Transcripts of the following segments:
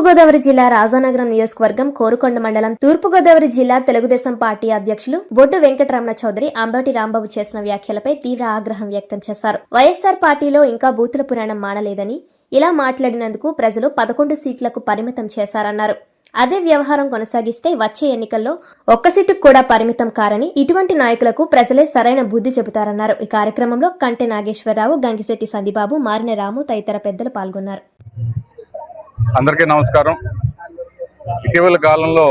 తూర్పుగోదావరి జిల్లా రాజానగరం నియోజకవర్గం కోరుకొండ మండలం తూర్పుగోదావరి జిల్లా తెలుగుదేశం పార్టీ అధ్యక్షులు బొడ్డు వెంకటరమణ చౌదరి అంబటి రాంబాబు చేసిన వ్యాఖ్యలపై తీవ్ర ఆగ్రహం వ్యక్తం చేశారు. వైఎస్సార్ పార్టీలో ఇంకా బూతుల పురాణం మానలేదని ఇలా మాట్లాడినందుకు ప్రజలు పదకొండు సీట్లకు పరిమితం చేశారన్నారు. అదే వ్యవహారం కొనసాగిస్తే వచ్చే ఎన్నికల్లో ఒక్క సీటుకు కూడా పరిమితం కారని ఇటువంటి నాయకులకు ప్రజలే సరైన బుద్ధి చెబుతారన్నారు. ఈ కార్యక్రమంలో కంటె నాగేశ్వరరావు గంగిశెట్టి సందిబాబు మారిన రాము తదితర పెద్దలు పాల్గొన్నారు. అందరికీ నమస్కారం. ఇటీవల కాలంలో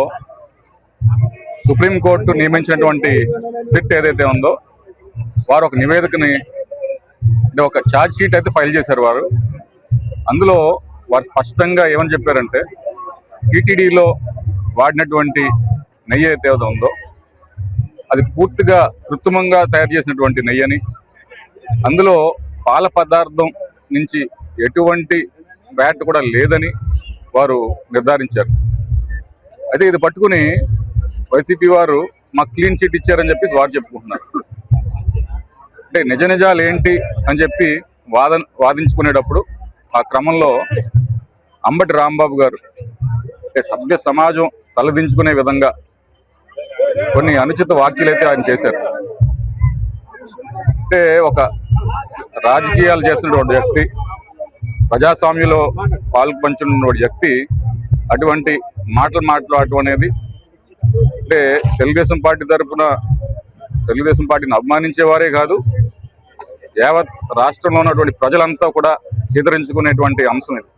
సుప్రీంకోర్టు నియమించినటువంటి సిట్ ఏదైతే ఉందో వారు ఒక నివేదికని అంటే ఒక ఛార్జ్ షీట్ అయితే ఫైల్ చేశారు వారు. అందులో వారు స్పష్టంగా ఏమని చెప్పారంటే టీటీడీలో వాడినటువంటి నెయ్యి అయితే ఉందో అది పూర్తిగా కృత్రిమంగా తయారు చేసినటువంటి నెయ్యి అని అందులో పాల పదార్థం నుంచి ఎటువంటి ఫ్యాట్ కూడా లేదని వారు నిర్ధారించారు. అయితే ఇది పట్టుకుని వైసీపీ వారు మాకు క్లీన్ చిట్ ఇచ్చారని చెప్పి వారు చెప్పుకుంటున్నారు. అంటే నిజ నిజాలు ఏంటి అని చెప్పి వాదన వాదించుకునేటప్పుడు ఆ క్రమంలో అంబటి రాంబాబు గారు అంటే సభ్య సమాజం తలదించుకునే విధంగా కొన్ని అనుచిత వ్యాఖ్యలు అయితే ఆయన చేశారు. అంటే ఒక రాజకీయాలు చేస్తున్నటువంటి వ్యక్తి ప్రజాస్వామ్యంలో పాల్పంచున్నటువంటి వ్యక్తి అటువంటి మాటలు మాట్లాడటం అనేది అంటే తెలుగుదేశం పార్టీ తరఫున తెలుగుదేశం పార్టీని అభిమానించేవారే కాదు యావత్ రాష్ట్రంలో ఉన్నటువంటి ప్రజలంతా కూడా చీదరించుకునేటువంటి అంశం ఇది.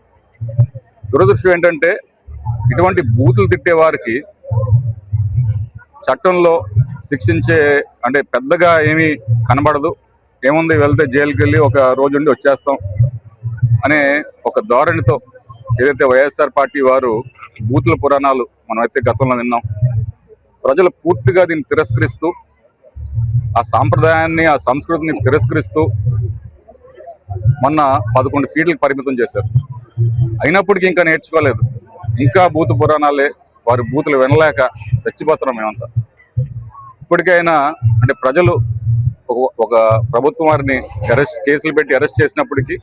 దురదృష్టం ఏంటంటే ఇటువంటి బూతులు తిట్టే వారికి చట్టంలో శిక్షించే అంటే పెద్దగా ఏమీ కనబడదు. ఏముంది వెళ్తే జైలుకి వెళ్ళి ఒక రోజు ఉండి వచ్చేస్తాం. అనే ఒక ధోరణితో ఏదైతే వైఎస్ఆర్ పార్టీ వారు బూతుల పురాణాలు మనం అయితే గతంలో విన్నాం ప్రజలు పూర్తిగా దీన్ని తిరస్కరిస్తూ ఆ సాంప్రదాయాన్ని ఆ సంస్కృతిని తిరస్కరిస్తూ మొన్న పదకొండు సీట్లకు పరిమితం చేశారు. అయినప్పటికీ ఇంకా నేర్చుకోలేదు. ఇంకా బూతు పురాణాలే వారి బూతులు వినలేక చచ్చిపోతున్నాం మేమంతా. ఇప్పటికైనా అంటే ప్రజలు ఒక ఒక ప్రభుత్వం వారిని అరెస్ట్ కేసులు పెట్టి అరెస్ట్ చేసినప్పటికీ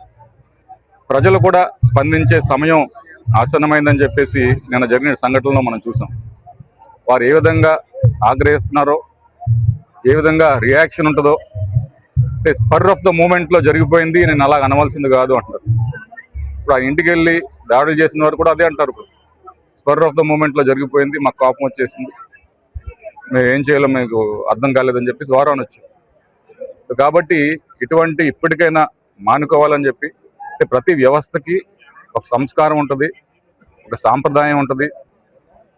ప్రజలు కూడా స్పందించే సమయం ఆసన్నమైందని చెప్పేసి నిన్న జరిగిన సంఘటనలో మనం చూసాం. వారు ఏ విధంగా ఆగ్రహిస్తున్నారో ఏ విధంగా రియాక్షన్ ఉంటుందో అంటే స్పర్ ఆఫ్ ద మూమెంట్లో జరిగిపోయింది నేను అలా అనవలసింది కాదు అంటారు. ఇప్పుడు ఆ ఇంటికి వెళ్ళి దాడులు చేసిన వారు కూడా అదే అంటారు. ఇప్పుడు స్పర్ ఆఫ్ ద మూమెంట్లో జరిగిపోయింది మాకు కోపం వచ్చేసింది. మేము ఏం చేయాలో మీకు అర్థం కాలేదని చెప్పేసి వారు అనొచ్చు. కాబట్టి ఇటువంటి ఇప్పటికైనా మానుకోవాలని చెప్పి అంటే ప్రతి వ్యవస్థకి ఒక సంస్కారం ఉంటుంది ఒక సాంప్రదాయం ఉంటుంది.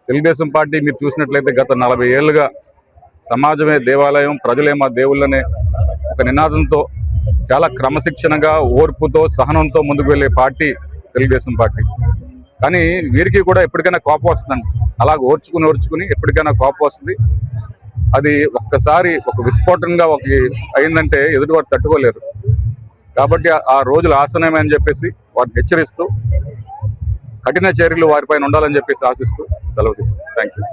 తెలుగుదేశం పార్టీ మీరు చూసినట్లయితే గత నలభై ఏళ్ళుగా సమాజమే దేవాలయం ప్రజలే మా దేవుళ్ళనే ఒక నినాదంతో చాలా క్రమశిక్షణగా ఓర్పుతో సహనంతో ముందుకు వెళ్ళే పార్టీ తెలుగుదేశం పార్టీ. కానీ వీరికి కూడా ఎప్పటికైనా కోపం వస్తుందండి. అలా ఓర్చుకుని ఓర్చుకుని ఎప్పటికైనా కోపం వస్తుంది. అది ఒక్కసారి ఒక విస్ఫోటంగా ఒక అయిందంటే ఎదుటివారు తట్టుకోలేరు. కాబట్టి ఆ- రోజులు ఆసనమే అని చెప్పేసి వారిని హెచ్చరిస్తూ కఠిన చర్యలు వారిపైన ఉండాలని చెప్పేసి ఆశిస్తూ సెలవు తీసుకుంటాం థ్యాంక్ యూ